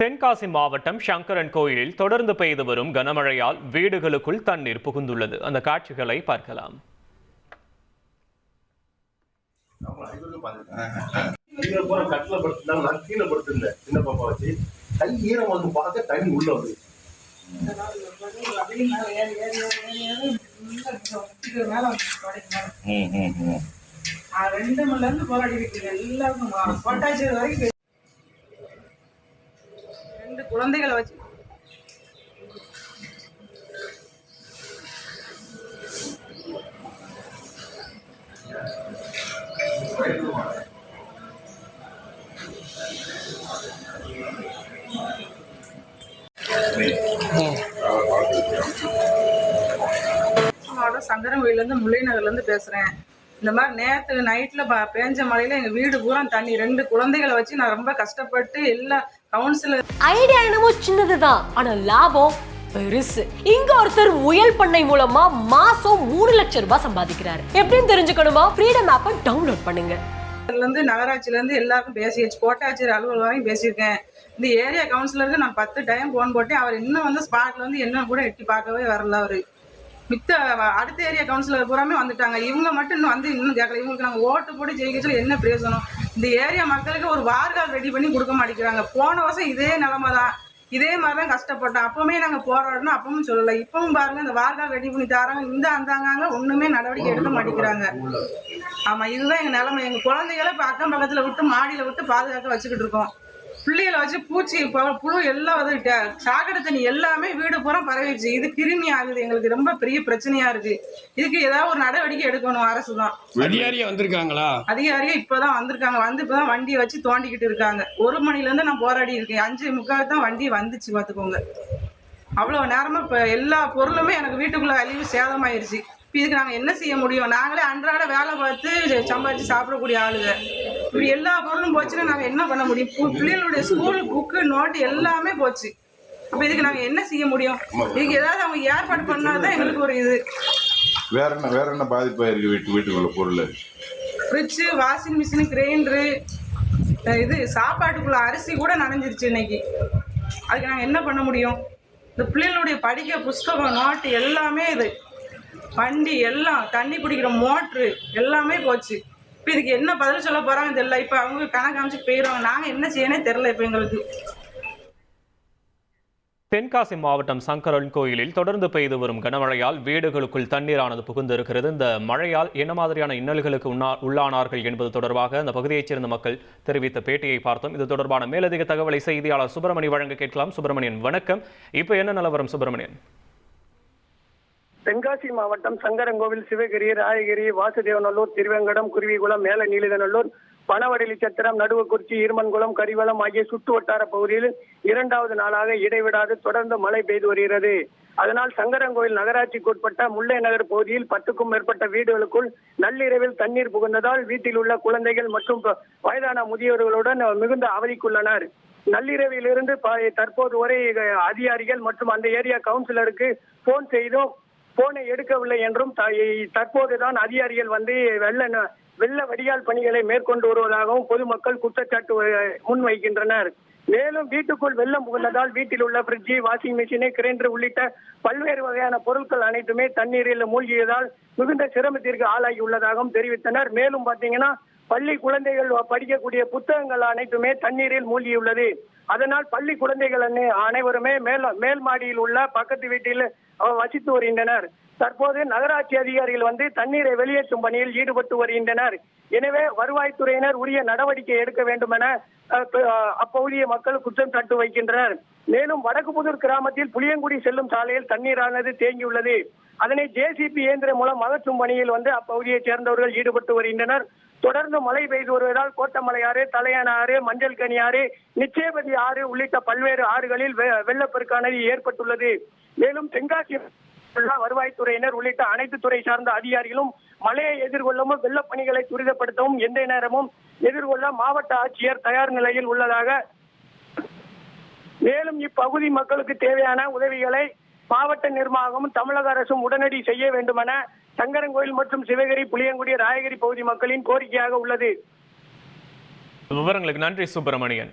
தென்காசி மாவட்டம் சங்கரன் கோயிலில் தொடர்ந்து பெய்து வரும் கனமழையால் வீடுகளுக்குள் தண்ணீர் புகுந்துள்ளது. அந்த காட்சிகளை பார்க்கலாம். கீழே போற கட்டில படுத்துட்டாங்க நான் கீழே படுத்திருந்தேன் சின்ன பாப்பா வச்சு கை ஈரம் வந்து பார்க்க தண்ணி உள்ள வந்து. ரெண்டு மணில இருந்து போராடி இருக்கீங்க எல்லாருக்கும் வரைக்கும் குழந்தைகளை வச்சு. மாவட்டம் சங்கரன்கோயிலேருந்து முல்லை நகர்லேருந்து பேசுகிறேன். இந்த மாதிரி நேற்று நைட்டில் ப பேஞ்ச மழையில் எங்கள் வீடு பூரா தண்ணி ரெண்டு குழந்தைகளை வச்சு நான் ரொம்ப கஷ்டப்பட்டு எல்லா கவுன்சிலர் ஐடியா என்னமோ சின்னதுதான் ஆனா லாபம் பெருசு. இங்க ஒருத்தர் முயல் பண்ணை மூலமா மாசம் மூணு லட்சம் ரூபாய் சம்பாதிக்கிறாரு. எப்படின்னு தெரிஞ்சுக்கணுமா? ஃப்ரீடம் ஆப்பை டவுன்லோட் பண்ணுங்க. இருந்து நகராட்சியிலேருந்து எல்லாருக்கும் பேசியாச்சு. கோட்டாட்சியர் அலுவலகம் வரைக்கும் பேசியிருக்கேன். இந்த ஏரியா கவுன்சிலருக்கு நான் பத்து டைம் ஃபோன் போட்டேன். அவர் இன்னும் வந்து ஸ்பாட்ல வந்து என்ன கூட எட்டி பார்க்கவே வரல அவர். மித்த அடுத்த ஏரியா கவுன்சிலர் பூராமே வந்துட்டாங்க. இவங்க மட்டும் இன்னும் வந்து இன்னும் கேட்கல இவங்களுக்கு நாங்கள் ஓட்டு போட்டு ஜெயிக்க சொல்லி என்ன பிரயோஜனம் இந்த ஏரியா மக்களுக்கு ஒரு வார்கால் ரெடி பண்ணி கொடுக்க மாட்டேங்கிறாங்க. போன வருஷம் இதே நிலமை தான் இதே மாதிரி தான் கஷ்டப்பட்டோம். அப்பவுமே நாங்கள் போராடணும். அப்பவும் சொல்லலை. இப்பவும் பாருங்க இந்த வார்கால் ரெடி பண்ணி தராங்க. இந்த அந்தாங்க ஒன்றுமே நடவடிக்கை எடுக்க மாட்டேங்கிறாங்க. ஆமாம் இதுதான் எங்கள் நிலமை. எங்கள் குழந்தைகளை இப்போ அக்கம் பக்கத்தில் விட்டு மாடியில் விட்டு பாதுகாக்க வச்சுக்கிட்டு இருக்கோம். பிள்ளைகளை வச்சு பூச்சி புழு எல்லாம் வந்து சாக்கடை தண்ணி எல்லாமே வீடு பூரா பரவிடுச்சு. இது கிருமி ஆகுது. எங்களுக்கு ரொம்ப பெரிய பிரச்சனையா இருக்கு. இதுக்கு ஏதாவது ஒரு நடவடிக்கை எடுக்கணும் அரசு தான் அதிகாரியா வந்திருக்காங்களா? அதிகாரிகள் இப்பதான் வந்திருக்காங்க. வந்து இப்பதான் வண்டியை வச்சு தோண்டிக்கிட்டு இருக்காங்க. ஒரு மணில இருந்து நான் போராடி இருக்கேன். அஞ்சு முக்கால் தான் வண்டி வந்துச்சு பாத்துக்கோங்க அவ்வளவு நேரமா இப்ப எல்லா பொருளுமே எனக்கு வீட்டுக்குள்ள அழிவு சேதமாயிருச்சு. இப்ப இதுக்கு நாங்க என்ன செய்ய முடியும்? நாங்களே அன்றாட வேலை பார்த்து சம்பாதிச்சு சாப்பிடக்கூடிய ஆளுங்க. இப்படி எல்லா பொருளும் போச்சுன்னா நாங்க என்ன பண்ண முடியும்? பிள்ளைகளுடைய ஸ்கூல் புக்கு நோட்டு எல்லாமே போச்சு. அப்ப இதுக்கு நாங்க என்ன செய்ய முடியும்? இதுக்கு ஏதாவது அவங்க ஏற்பாடு பண்ணாதான் எங்களுக்கு ஒரு இது. வேற என்ன வேற என்ன பாதிப்பா இருக்கு வீட்டு வீட்டுக்குள்ள பொருள்? ஃப்ரிட்ஜு வாஷிங் மிஷினு கிரைண்டரு இது சாப்பாட்டுக்குள்ள அரிசி கூட நனைஞ்சிருச்சு இன்னைக்கு. அதுக்கு நாங்கள் என்ன பண்ண முடியும்? இந்த பிள்ளைகளுடைய படிக்க புஸ்தகம் நோட்டு எல்லாமே இது. வண்டி எல்லாம் தண்ணி பிடிக்கிற மோட்ரு எல்லாமே போச்சு. இப்போ இதுக்கு என்ன பதில் சொல்ல போகிறாங்க தெரியல. இப்போ அவங்க கணக்கு காமிச்சு போயிடுவாங்க நாங்கள் என்ன செய்யனே தெரில இப்போ எங்களுக்கு. தென்காசி மாவட்டம் சங்கரன் கோயிலில் தொடர்ந்து பெய்து வரும் கனமழையால் வீடுகளுக்குள் தண்ணீரானது புகுந்திருக்கிறது. இந்த மழையால் என்ன மாதிரியான இன்னல்களுக்கு உண்ணா- உள்ளானார்கள் என்பது தொடர்பாக அந்த பகுதியைச் சேர்ந்த மக்கள் தெரிவித்த பேட்டியை பார்த்தோம். இது தொடர்பான மேலதிக தகவலை செய்தியாளர் சுப்பிரமணி வழங்க கேட்கலாம். சுப்பிரமணியன் வணக்கம். இப்போ என்ன நிலவரம் சுப்பிரமணியன்? தென்காசி மாவட்டம் சங்கரங்கோவில் சிவகிரி ராயகிரி வாசுதேவநல்லூர் திருவேங்கடம் குருவிகுளம் மேல நீலிதநல்லூர் பனவடலி சத்திரம் நடுவக்குறிச்சி ஈர்மன்குளம் கரிவலம் ஆகிய சுற்று வட்டார பகுதியில் இரண்டாவது நாளாக இடைவிடாது தொடர்ந்து மழை பெய்து வருகிறது. அதனால் சங்கரங்கோவில் நகராட்சிக்கு உட்பட்ட முல்லை நகர் பகுதியில் பத்துக்கும் மேற்பட்ட வீடுகளுக்குள் நள்ளிரவில் தண்ணீர் புகுந்ததால் வீட்டில் உள்ள குழந்தைகள் மற்றும் வயதான முதியோர்களுடன் மிகுந்த அவதிக்குள்ளனர். நள்ளிரவிலிருந்து ப- தற்போது வரை அதிகாரிகள் மற்றும் அந்த ஏரியா கவுன்சிலருக்கு போன் செய்தும் போனை எடுக்கவில்லை என்றும் தற்போதுதான் அதிகாரிகள் வந்து வெள்ள ந- வெள்ள வடிகால் பணிகளை மேற்கொண்டு வருவதாகவும் பொதுமக்கள் குற்றச்சாட்டு முன்வைக்கின்றனர். மேலும் வீட்டுக்குள் வெள்ளம் புகுந்ததால் வீட்டில் உள்ள பிரிட்ஜி வாஷிங் மிஷினு கிரைண்டர் உள்ளிட்ட பல்வேறு வகையான பொருட்கள் அனைத்துமே தண்ணீரில் மூழ்கியதால் மிகுந்த சிரமத்திற்கு ஆளாகி உள்ளதாகவும் தெரிவித்தனர். மேலும் பாத்தீங்கன்னா பள்ளி குழந்தைகள் படிக்கக்கூடிய புத்தகங்கள் அனைத்துமே தண்ணீரில் மூழ்கியுள்ளது. அதனால் பள்ளி குழந்தைகள் அனைவருமே மேல் மேல் மாடியில் உள்ள பக்கத்து வீட்டில் அஹ், வசித்து வருகின்றனர். தற்போது நகராட்சி அதிகாரிகள் வந்து தண்ணீரை வெளியேற்றும் பணியில் ஈடுபட்டு வருகின்றனர். எனவே வருவாய்த்துறையினர் உரிய நடவடிக்கை எடுக்க வேண்டும் என அப்பகுதிய மக்கள் குற்றம் சாட்டு வைக்கின்றனர். மேலும் வடக்குபுதூர் கிராமத்தில் புளியங்குடி செல்லும் சாலையில் தண்ணீரானது தேங்கியுள்ளது. அதனை ஜேசிபி இயந்திரம் மூலம் அகற்றும் பணியில் வந்து அப்பகுதியைச் சேர்ந்தவர்கள் ஈடுபட்டு வருகின்றனர். தொடர்ந்து மழை பெய்து வருவதால் கோட்டமலை ஆறு தலையான ஆறு மஞ்சள் கனி ஆறு நிச்சயபதி ஆறு உள்ளிட்ட பல்வேறு ஆறுகளில் வெ- வெள்ளப்பெருக்கானது ஏற்பட்டுள்ளது. மேலும் தென்காசி உள்ள வருவாய்த்துறையினர் உள்ளிட்ட அனைத்து துறை சார்ந்த அதிகாரிகளும் மழையை எதிர்கொள்ளவும் வெள்ளப் பணிகளை துரிதப்படுத்தவும் எந்த நேரமும் எதிர்கொள்ள மாவட்ட ஆட்சியர் தயார் நிலையில் உள்ளதாக மேலும் இப்பகுதி மக்களுக்கு தேவையான உதவிகளை மாவட்ட நிர்வாகமும் தமிழக அரசும் உடனடி செய்ய வேண்டுமென சங்கரன்கோயில் மற்றும் சிவகிரி புளியங்குடி ராயகிரி பகுதி மக்களின் கோரிக்கையாக உள்ளது. விவரங்களுக்கு நன்றி சுப்பிரமணியன்.